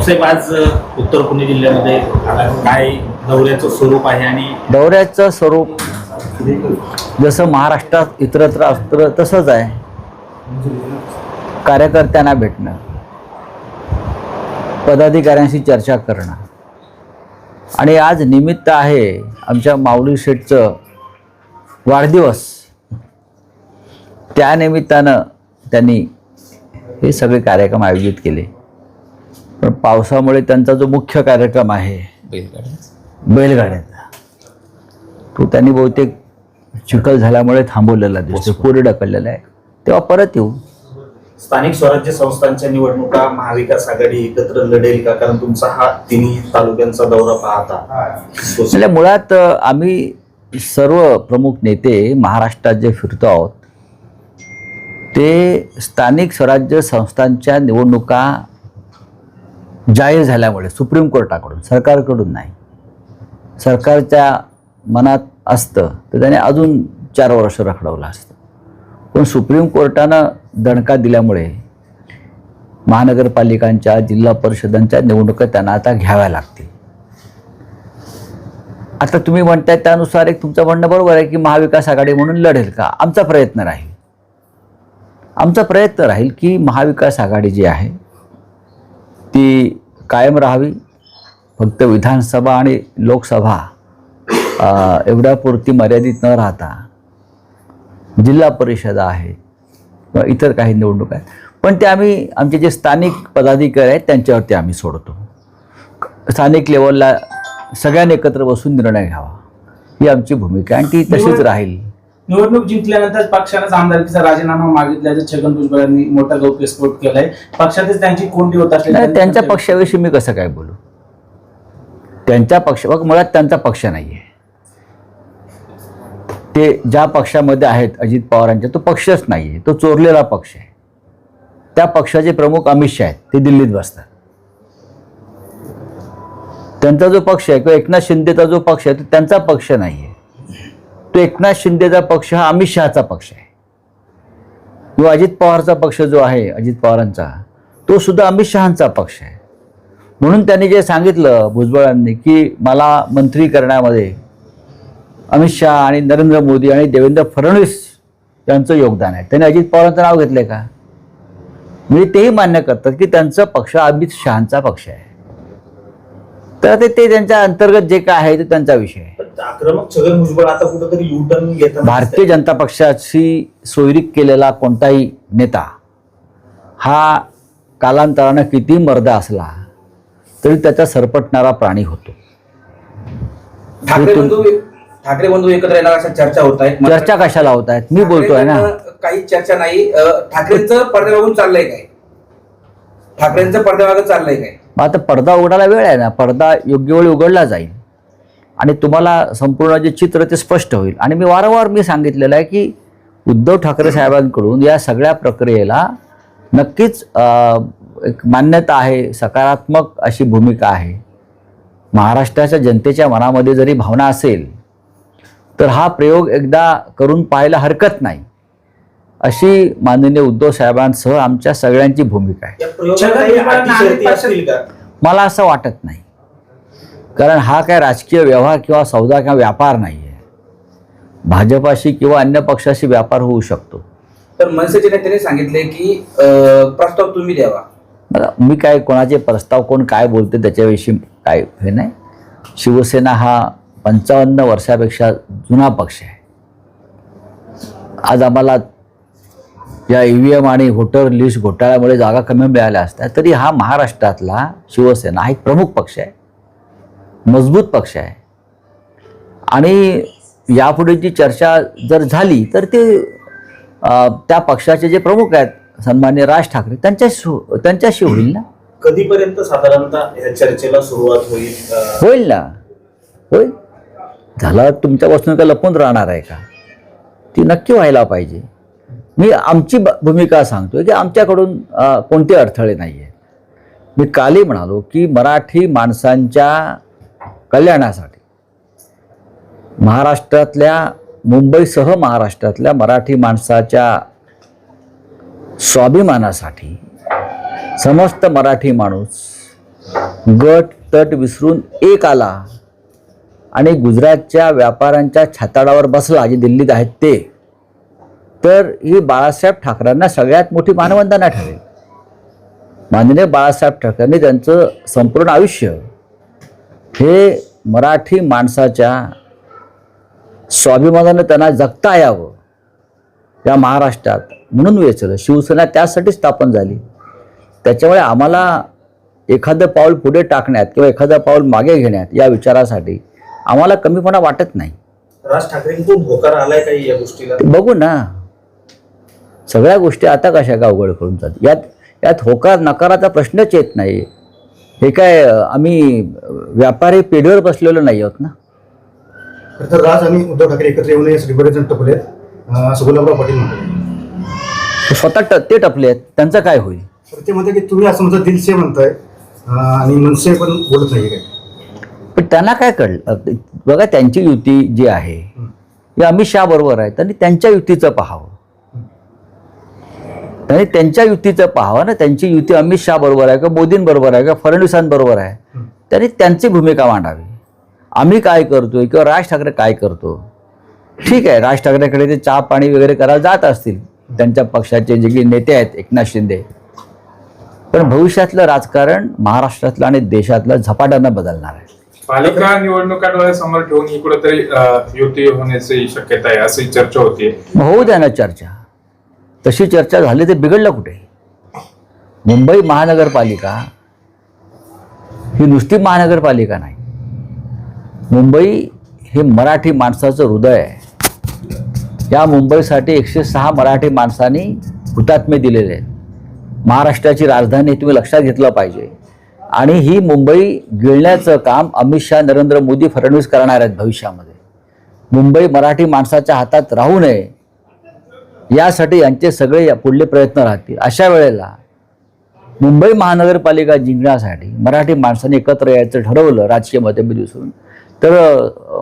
साहेब आज उत्तर पुणे जिल्ह्यामध्ये काय दौऱ्याचं स्वरूप आहे आणि दौऱ्याचं स्वरूप जसं महाराष्ट्रात इतरत्र असतं तसंच आहे. कार्यकर्त्यांना भेटणं पदाधिकाऱ्यांशी चर्चा करणं. आणि आज निमित्त आहे आमच्या माऊली शेठचं वाढदिवस. त्यानिमित्तानं त्यांनी हे सगळे कार्यक्रम आयोजित केले. पण पावसामुळे त्यांचा जो मुख्य कार्यक्रम आहे बैलगाड्याचा तो त्यांनी बहुतेक चिखल झाल्यामुळे थांबवलेला दिसतो पुढे ढकललेला आहे. तेव्हा परत येऊ. स्थानिक स्वराज्य संस्थांच्या निवडणुका महाविकास आघाडी एकत्र लढेल का? कारण तुमचा हा तिन्ही तालुक्यांचा दौरा पाहता. म्हणजे मुळात आम्ही सर्व प्रमुख नेते महाराष्ट्रात जे फिरतो आहोत. ते स्थानिक स्वराज्य संस्थांच्या निवडणुका जाहीर झाल्यामुळे सुप्रीम कोर्टाकडून सरकारकडून नाही. सरकारच्या मनात असतं तर त्याने अजून चार वर्ष रखडवलं असतं. पण सुप्रीम कोर्टानं दणका दिल्यामुळे महानगरपालिकांच्या जिल्हा परिषदांच्या निवडणुका त्यांना आता घ्याव्या लागतील. आता तुम्ही म्हणताय त्यानुसार एक तुमचं म्हणणं बरोबर आहे की महाविकास आघाडी म्हणून लढेल का? आमचा प्रयत्न राहील. आमचा प्रयत्न राहील की महाविकास आघाडी जी आहे ती कायम राहावी. फक्त विधानसभा आणि लोकसभा एवढ्यापुरती मर्यादित न राहता जिल्हा परिषदा आहेत किंवा इतर काही निवडणूक आहेत. पण ते आम्ही आमचे जे स्थानिक पदाधिकारी आहेत त्यांच्यावरती आम्ही सोडतो. स्थानिक लेवलला सगळ्यांनी एकत्र बसून निर्णय घ्यावा. ही आमची भूमिका आणि ती तशीच राहील. निवडणूक जिंकल्यानंतर पक्षानेच आमदारकीचा राजीनामा मागितल्याचं छगन भुजबळ यांनी मोठा गौप्यस्फोट केलाय. पक्षातच त्यांची कोणती होत असलेली त्यांच्या पक्षाविषयी मी कसं काय बोलू? त्यांच्या पक्ष बघ मुळात त्यांचा पक्ष नाही आहे ते ज्या पक्षामध्ये आहेत अजित पवारांच्या तो पक्षच नाही आहे तो चोरलेला पक्ष आहे. त्या पक्षाचे प्रमुख अमित शहा आहेत ते दिल्लीत बसतात. त्यांचा जो पक्ष आहे किंवा एकनाथ शिंदेचा जो पक्ष आहे तो त्यांचा पक्ष नाही आहे तो एकनाथ शिंदेचा पक्ष हा अमित शहाचा पक्ष आहे. किंवा अजित पवारचा पक्ष जो आहे अजित पवारांचा तो सुद्धा अमित शहांचा पक्ष आहे. म्हणून त्यांनी जे सांगितलं भुजबळांनी की मला मंत्री करण्यामध्ये अमित शहा आणि नरेंद्र मोदी आणि देवेंद्र फडणवीस यांचं योगदान आहे. त्यांनी अजित पवारांचं नाव घेतलंय का? म्हणजे तेही मान्य करतात की त्यांचा पक्ष अमित शहांचा पक्ष आहे. तर ते ते त्यांच्या अंतर्गत जे काय आहे ते त्यांचा विषय आहे. पण आक्रमक छगन भुजबळ आता कुठेतरी युटर्न घेताना भारतीय जनता पक्षाशी सोयरीक केलेला कोणताही नेता हा कालांतरानं किती मर्द असला तरी त्याचा सरपटणारा प्राणी होतो. ठाकरे बंधू ठाकरे बंधू एकत्र येणार अशा चर्चा होत आहेत. चर्चा कशाला होत आहेत? मी बोलतोय ना. काही चर्चा नाही. ठाकरेंचं पडद्यामागून चाललंय काय? ठाकरेंचं पडद्यामागं चाललंय काय? आता पडदा उघडायला वेळ आहे ना पडदा योग्य वेळी उघडला जाईल. आणि तुम्हाला संपूर्ण जे चित्र ते स्पष्ट होईल. आणि मी वारंवार मी सांगितलेलं आहे की उद्धव ठाकरे साहेबांकडून या सगळ्या प्रक्रियेला नक्कीच एक मान्यता आहे सकारात्मक अशी भूमिका आहे. महाराष्ट्राच्या जनतेच्या मनामध्ये जरी भावना असेल तर हा प्रयोग एकदा करून पाहायला हरकत नाही. अशी माननीय उद्धव साहेबांसह आमच्या सगळ्यांची भूमिका आहे. मला असं वाटत नाही. कारण हा काय राजकीय व्यवहार किंवा सौदा किंवा व्यापार नाही आहे भाजपाशी किंवा अन्य पक्षाशी व्यापार होऊ शकतो. तर मनसेच्या नेत्याने सांगितले की प्रस्ताव तुम्ही द्यावा. मला मी काय कोणाचे प्रस्ताव कोण काय बोलते त्याच्याविषयी काय हे नाही. शिवसेना हा पंचावन्न वर्षापेक्षा जुना पक्ष आहे. आज आम्हाला या ई व्ही एम आणि व्होटर लिस्ट घोटाळ्यामुळे जागा कमी मिळाल्या असत्या तरी हा महाराष्ट्रातला शिवसेना हा एक प्रमुख पक्ष आहे. मजबूत पक्ष आहे. आणि यापुढे जी चर्चा जर झाली तर ते त्या पक्षाचे जे प्रमुख आहेत सन्मान्य राज ठाकरे त्यांच्याशी त्यांच्याशी होईल ना? कधीपर्यंत साधारणतः या चर्चेला सुरुवात होईल? होईल ना? होईल. झालं तुमच्यापासून का लपून राहणार आहे का? ती नक्की व्हायला पाहिजे. मी आमची भूमिका सांगतोय की आमच्याकडून कोणते अडथळे नाही आहेत मी कालही म्हणालो की मराठी माणसांच्या कल्याणासाठी. महाराष्ट्रातल्या मुंबईसह महाराष्ट्रातल्या मराठी माणसाच्या स्वाभिमानासाठी समस्त मराठी माणूस गट तट विसरून एक आला आणि गुजरातच्या व्यापाऱ्यांच्या छाताडावर बसला जे दिल्लीत आहेत ते. तर ही बाळासाहेब ठाकरेंना सगळ्यात मोठी मानवंदना ठरेल. माननीय बाळासाहेब ठाकरेंनी त्यांचं संपूर्ण आयुष्य हे मराठी माणसाच्या स्वाभिमानानं त्यांना जगता यावं या महाराष्ट्रात म्हणून वेचलं. शिवसेना त्यासाठी स्थापन झाली. त्याच्यामुळे आम्हाला एखादं पाऊल पुढे टाकण्यात किंवा एखादं पाऊल मागे घेण्यात या विचारासाठी आम्हाला कमीपणा वाटत नाही. राज ठाकरेंकडून होकार आलाय काही या गोष्टीला? बघू ना. सगळ्या गोष्टी आता कशा का अवघड करून जातात? यात यात होकार नकाराचा प्रश्नच येत नाही. हे काय आम्ही व्यापारी पेढीवर बसलेलो नाही आहोत ना? तर राज आणि उद्धव ठाकरे एकत्र येऊ नये यासाठी बरेच जण टपले आहेत असं गुलाबराव पाटील म्हणतात स्वतः ते टपले आहेत त्यांचं काय होईल? ते म्हणतात की तुम्ही असं म्हणता दिलसे म्हणताय. आणि मनसे पण बोलत नाही काय पण त्यांना काय कळलं? बघा त्यांची युती जी आहे ही. अमित शहा बरोबर आहे त्यांनी त्यांच्या युतीचं पाहावं. त्यांनी त्यांच्या युतीचं पाहावं ना? त्यांची युती अमित शहा बरोबर आहे किंवा मोदींबरोबर आहे किंवा फडणवीसांबरोबर आहे? त्यांनी त्यांची भूमिका मांडावी. आम्ही काय करतोय किंवा राज ठाकरे काय करतो? ठीक आहे राज ठाकरेकडे ते चहा पाणी वगैरे करायला जात असतील. त्यांच्या पक्षाचे जे काही नेते आहेत एकनाथ शिंदे. पण भविष्यातलं राजकारण महाराष्ट्रातलं आणि देशातलं झपाट्यानं बदलणार आहे. पालिका निवडणुका डोळ्यासमोर ठेवून कुठेतरी युती होण्याची शक्यता आहे अशी चर्चा होती होऊ द्या ना चर्चा. तशी चर्चा झाली ते बिघडलं कुठे? मुंबई महानगरपालिका ही नुसती महानगरपालिका नाही. मुंबई हे मराठी माणसाचं हृदय आहे. या मुंबईसाठी एकशे सहा मराठी माणसांनी हुतात्मे दिलेले आहेत. महाराष्ट्राची राजधानी तुम्ही लक्षात घेतलं पाहिजे. आणि ही मुंबई गिळण्याचं काम अमित शहा नरेंद्र मोदी फडणवीस करणार आहेत भविष्यामध्ये. मुंबई मराठी माणसाच्या हातात राहू नये. यासाठी यांचे सगळे या पुढले प्रयत्न राहतील. अशा वेळेला मुंबई महानगरपालिका जिंकण्यासाठी मराठी माणसांनी एकत्र यायचं ठरवलं राजकीय मतभेद विसरून तर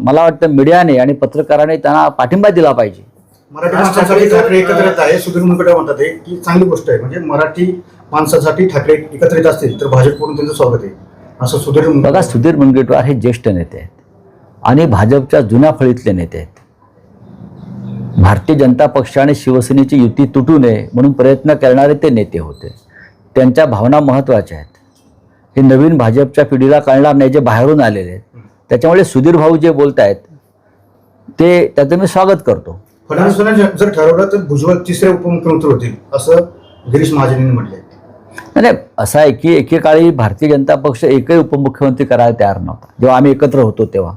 मला वाटतं मीडियाने आणि पत्रकारांनी त्यांना पाठिंबा दिला पाहिजे. मराठी राज माणसासाठी ठाकरे- ठाकरे एकत्र येत आहे सुधीर म्हणतात की चांगली गोष्ट आहे. म्हणजे मराठी माणसासाठी ठाकरे एकत्र येत असतील तर भाजपकडून त्यांचं स्वागत आहे. असं सुधीर बघा सुधीर मुनगंटीवार हे ज्येष्ठ नेते आहेत आणि भाजपच्या जुन्या फळीतले नेते आहेत. भारतीय जनता पक्ष आणि शिवसेनेची युती तुटू नये म्हणून प्रयत्न करणारे ते नेते होते. त्यांच्या भावना महत्त्वाच्या आहेत. हे नवीन भाजपच्या पिढीला कळणार नाही जे बाहेरून आलेले आहेत. त्याच्यामुळे सुधीर भाऊ जे बोलत आहेत ते त्याचं मी स्वागत करतो. फडणवीसांना जर ठरवलं तर भुजबळ तिसरे उपमुख्यमंत्री होतील असं गिरीश महाजन म्हटलंय. नाही, नाही असं आहे की एकेकाळी भारतीय जनता पक्ष एकही उपमुख्यमंत्री करायला तयार नव्हता. जेव्हा आम्ही एकत्र होतो तेव्हा.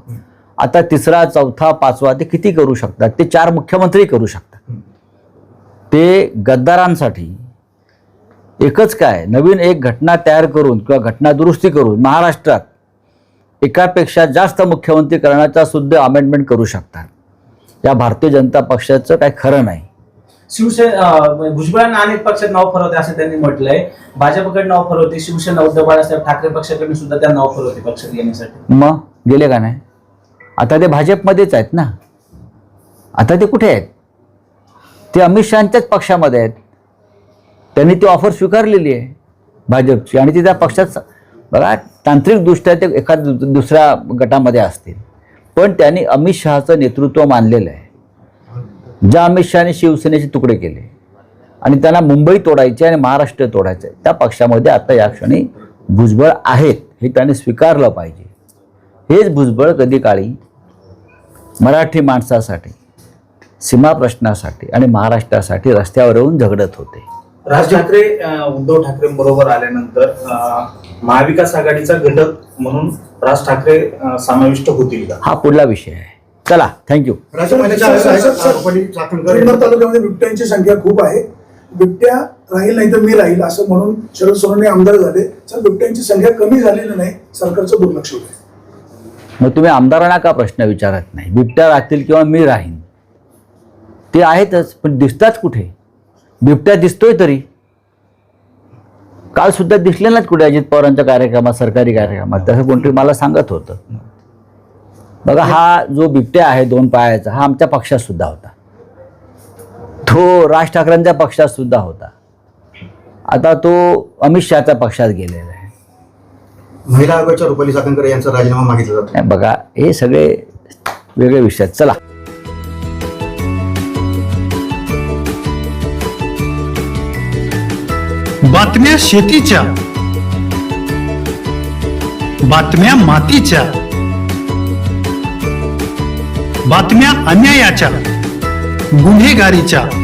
आता तिसरा चौथा पाचवा ते किती करू शकतात? ते चार मुख्यमंत्री करू शकतात. ते गद्दारांसाठी एकच काय? नवीन एक घटना तयार करून किंवा घटना दुरुस्ती करून महाराष्ट्रात एकापेक्षा जास्त मुख्यमंत्री करण्याचा सुद्धा अमेंडमेंट करू शकतात. या भारतीय जनता पक्षाचं काही खरं नाही. शिवसेना भुजबळांना अनेक पक्षात नाव फरवते असं त्यांनी म्हटलंय. भाजपकडे नाव फरवते शिवसेना उद्धव बाळासाहेब ठाकरे पक्षाकडे सुद्धा त्या नाव फरवते पक्षात येण्यासाठी. मग गेले का नाही? आता ते भाजपमध्येच आहेत ना? आता ते कुठे आहेत? ते अमित शहांच्याच पक्षामध्ये आहेत. त्यांनी ती ऑफर स्वीकारलेली आहे भाजपची आणि ती त्या पक्षात बघा तांत्रिकदृष्ट्या ते एखाद दु- दुसऱ्या गटामध्ये असतील. पण त्यांनी अमित शहाचं नेतृत्व मानलेलं आहे. ज्या अमित शहाने शिवसेनेचे तुकडे केले आणि त्यांना मुंबई तोडायची आणि महाराष्ट्र तोडायचं आहे त्या पक्षामध्ये आता या क्षणी भुजबळ आहेत हे त्यांनी स्वीकारलं पाहिजे. हेच भुजबळ कधी काळी मराठी माणसासाठी सीमा प्रश्नासाठी आणि महाराष्ट्रासाठी रस्त्यावर येऊन झगडत होते. राज ठाकरे उद्धव ठाकरे बरोबर आल्यानंतर महाविकास आघाडीचा घटक म्हणून राज ठाकरे समाविष्ट होतील का? हा पुढला विषय आहे. चला थँक्यू तालुक्यामध्ये बिबट्यांची संख्या खूप आहे. बिबट्या राहील नाही तर मी राहील असं म्हणून शरद सोनवणे आमदार झाले. तर बिबट्यांची संख्या कमी झालेली नाही सरकारचं दुर्लक्ष होत आहे मग तुम्ही आमदारांना का प्रश्न विचारत नाही? बिबट्या राहतील किंवा मी राहीन. ते आहेतच पण दिसतात कुठे? बिबट्या दिसतोय तरी. काल सुद्धा दिसले नाहीत कुठे अजित पवारांच्या कार्यक्रमात सरकारी कार्यक्रमात? तसं कोणतरी मला सांगत होतं. बघा हा जो बिबट्या आहे दोन पायाचा हा आमच्या पक्षात सुद्धा होता. तो राज ठाकरेंच्या पक्षात सुद्धा होता. आता तो अमित शहाच्या पक्षात गेलेला आहे. महिला आयोगाच्या रुपाली चाकणकर यांचा राजीनामा मागितला जातो. नाही बघा हे सगळे वेगळे विषय आहेत. चला. बातम्या शेतीच्या बातम्या मातीच्या बातम्या अन्यायाच्या गुन्हेगारीच्या.